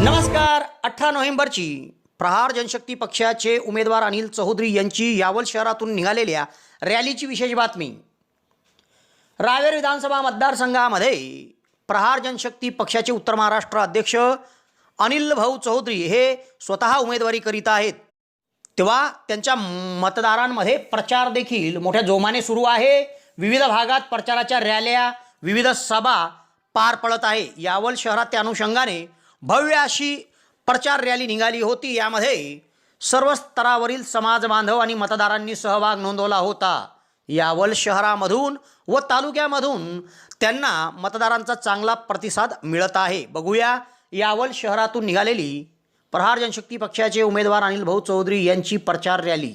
नमस्कार अठरा नोव्हेंबरची प्रहार जनशक्ती पक्षाचे उमेदवार अनिल चौधरी यांची यावल शहरातून निघालेल्या रॅलीची विशेष बातमी. रावेर विधानसभा मतदारसंघामध्ये प्रहार जनशक्ती पक्षाचे उत्तर महाराष्ट्र अध्यक्ष अनिल भाऊ चौधरी हे स्वतः उमेदवारी करीत आहेत. तेव्हा त्यांच्या मतदारांमध्ये प्रचार देखील मोठ्या जोमाने सुरू आहे. विविध भागात प्रचाराच्या रॅल्या विविध सभा पार पडत आहे. यावल शहरात त्या अनुषंगाने भव्य अशी प्रचार रॅली निघाली होती. यामध्ये सर्व स्तरावरील समाज बांधव आणि मतदारांनी सहभाग नोंदवला होता. यावल शहरामधून व तालुक्यामधून त्यांना मतदारांचा चांगला प्रतिसाद मिळत आहे. बघूया यावल शहरातून निघालेली प्रहार जनशक्ती पक्षाचे उमेदवार अनिल भाऊ चौधरी यांची प्रचार रॅली.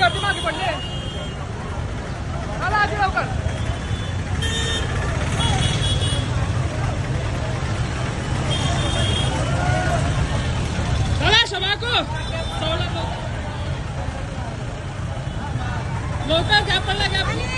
गर्दी मागे पडले चला आधी लवकर. चला शबाको. सवलत लवकर. गॅप